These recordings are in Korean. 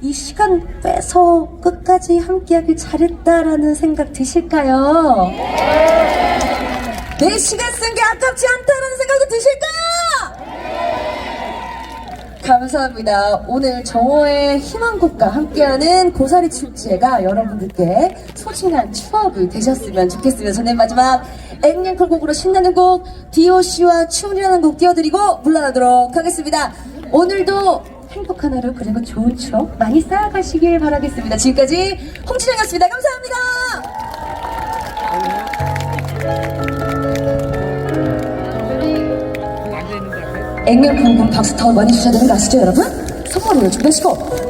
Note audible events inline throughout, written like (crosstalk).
이 시간 빼서 끝까지 함께하기 잘했다라는 생각 드실까요? 내 시간 쓴 게 아깝지 않다라는 생각도 드실까요? 감사합니다. 오늘 정호의 희망곡과 함께하는 고사리 출제가 여러분들께 소중한 추억이 되셨으면 좋겠습니다. 저는 마지막 앵앵콜 곡으로 신나는 곡 DOC와 춤이라는 곡 띄워드리고 물러나도록 하겠습니다. 오늘도 행복한 하나로 그리고 좋은 추억 많이 쌓아가시길 바라겠습니다. 지금까지 홍진영이었습니다. 감사합니다. 액면 부분 박수 더 많이 주셔야 되는 거 아시죠 여러분? 선물을 준비하시고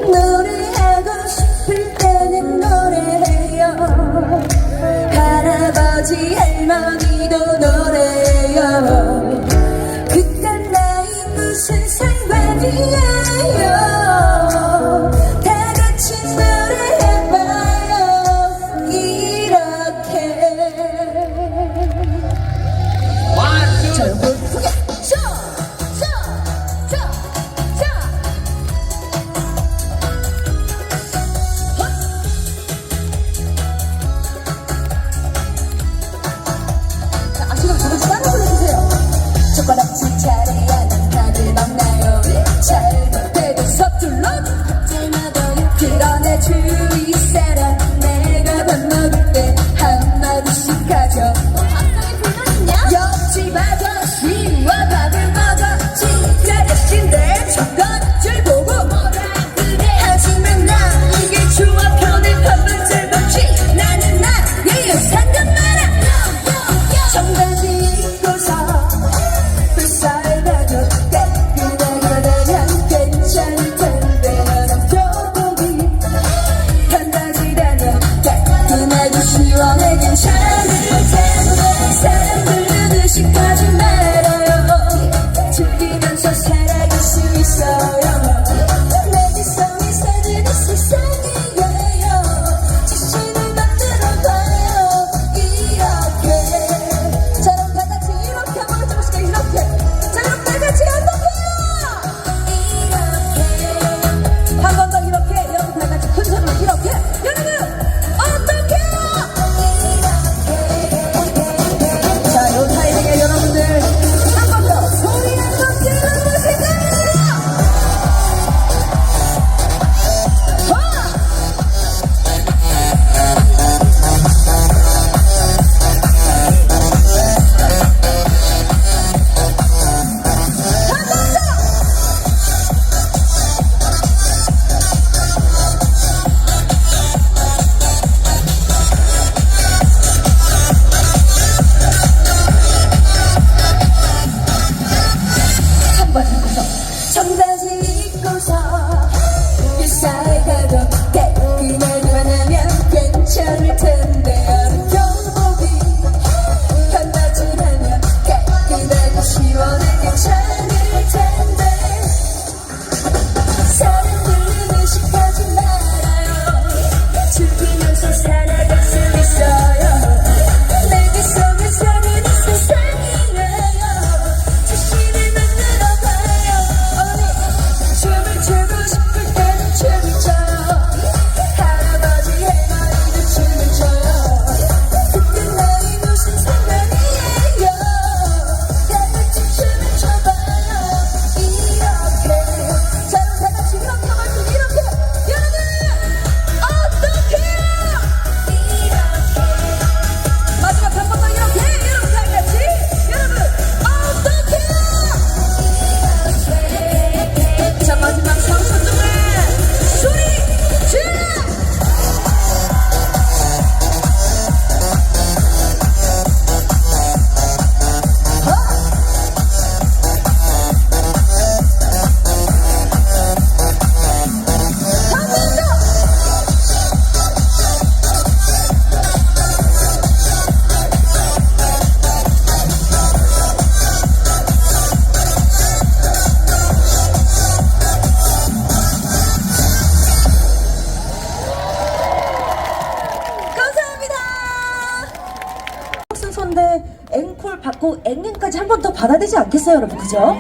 받아들이지 않겠어요 여러분. 그죠?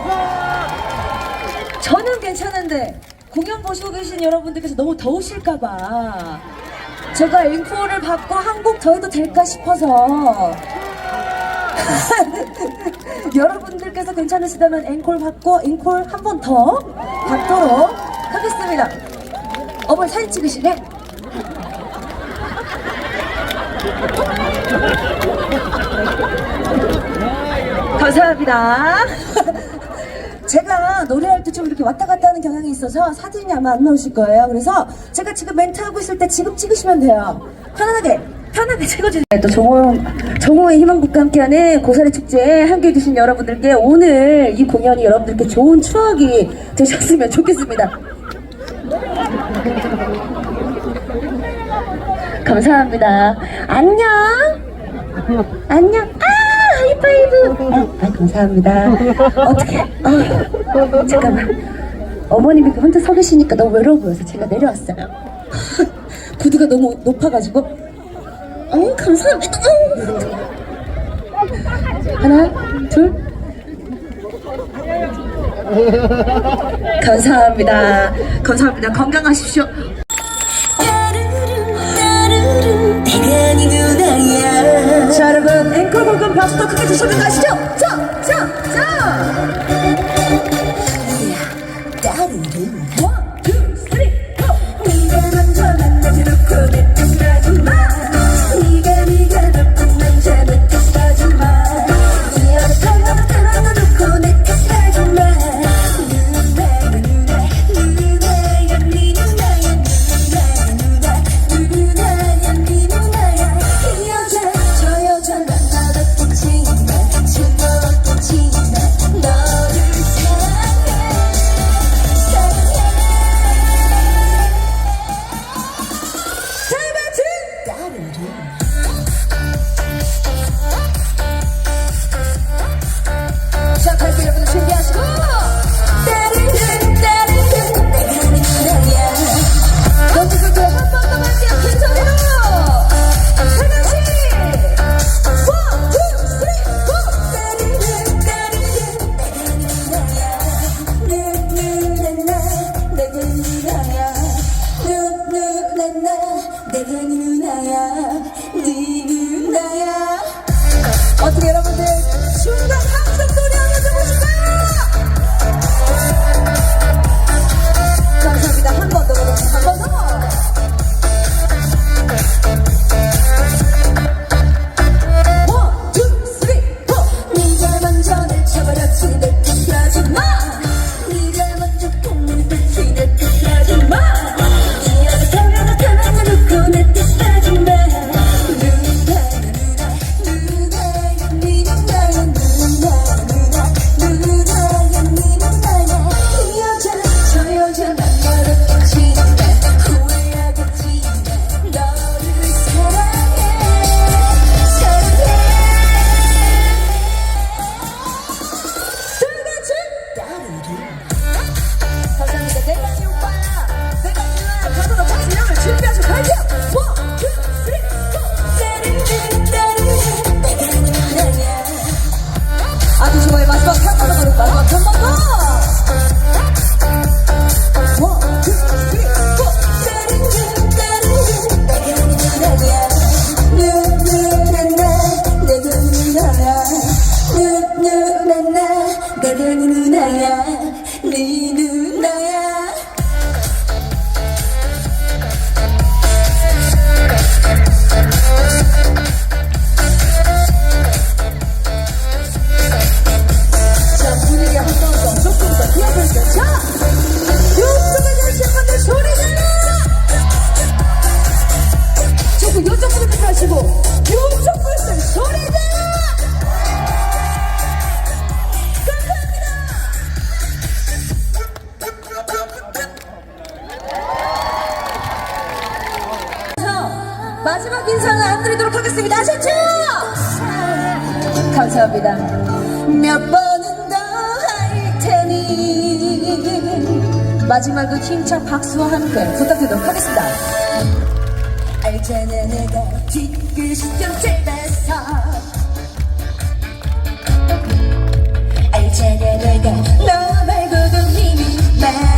저는 괜찮은데 공연 보시고 계신 여러분들께서 너무 더우실까봐 제가 앵콜을 받고 한 곡 더 해도 될까 싶어서 (laughs) 여러분들께서 괜찮으시다면 앵콜 받고 앵콜 한 번 더 받도록 하겠습니다. 어머 사진 찍으시네. 감사합니다. (laughs) 제가 노래할 때 좀 이렇게 왔다 갔다 하는 경향이 있어서 사진이 아마 안 나오실 거예요. 그래서 제가 지금 멘트 하고 있을 때 지금 찍으시면 돼요. 편안하게, 편하게 찍어주세요. 또 정호, 정호의 희망국과 함께하는 고사리 축제에 함께 해 주신 여러분들께 오늘 이 공연이 여러분들께 좋은 추억이 되셨으면 좋겠습니다. 감사합니다. 안녕! 안녕! 아! 하이파이브! 아, 아, 감사합니다. 어떻게, 아, 잠깐만. 어머님이 그 혼자 서 계시니까 너무 외로워 보여서 제가 내려왔어요. 구두가 너무 높아가지고. 어, 감사합니다. 하나, 둘. 감사합니다. 감사합니다. 건강하십시오. 어떻게 여러분들? 중간 함 나나 내가 누나야. 네 누나야. 자 분위기 한번 더 조금 분들 하시고 이쪽 분들 소리 질러 인사는 안 드리도록 하겠습니다. 아셨죠? 감사합니다. 몇 번은 더 할 테니 마지막은 힘찬 박수와 함께 부탁드리도록 하겠습니다. 알잖아 내가 뒤끝이 좀 짧아서 알잖아 내가 너 말고도 힘이 많아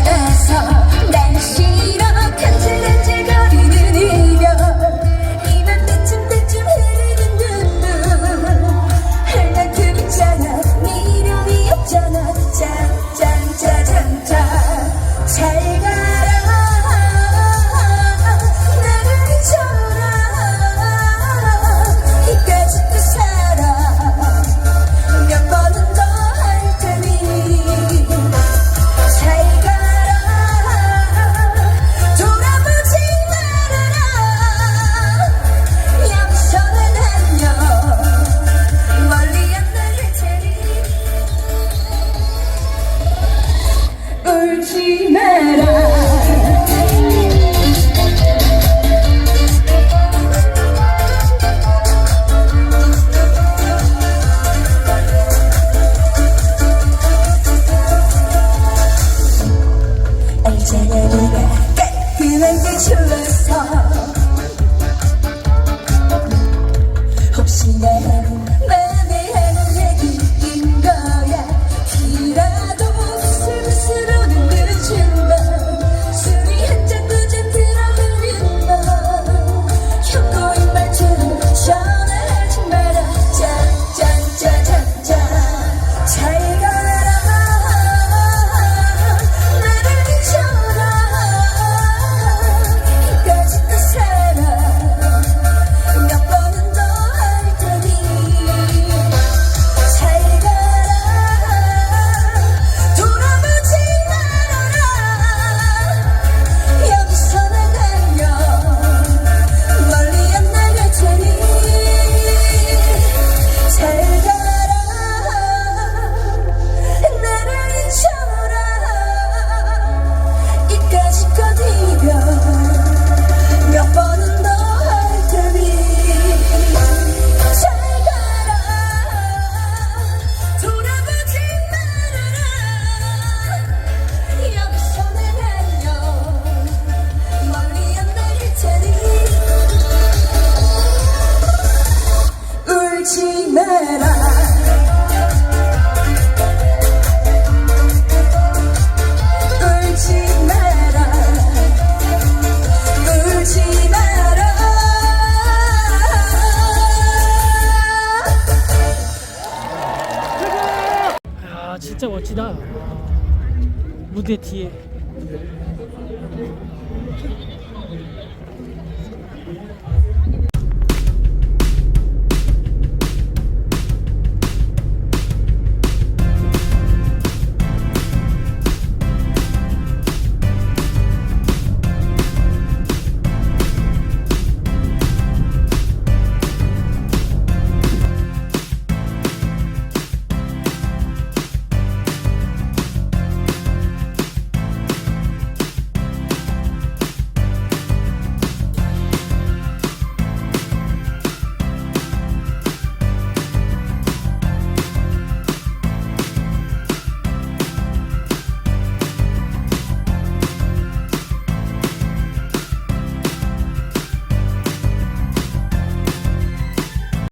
dédié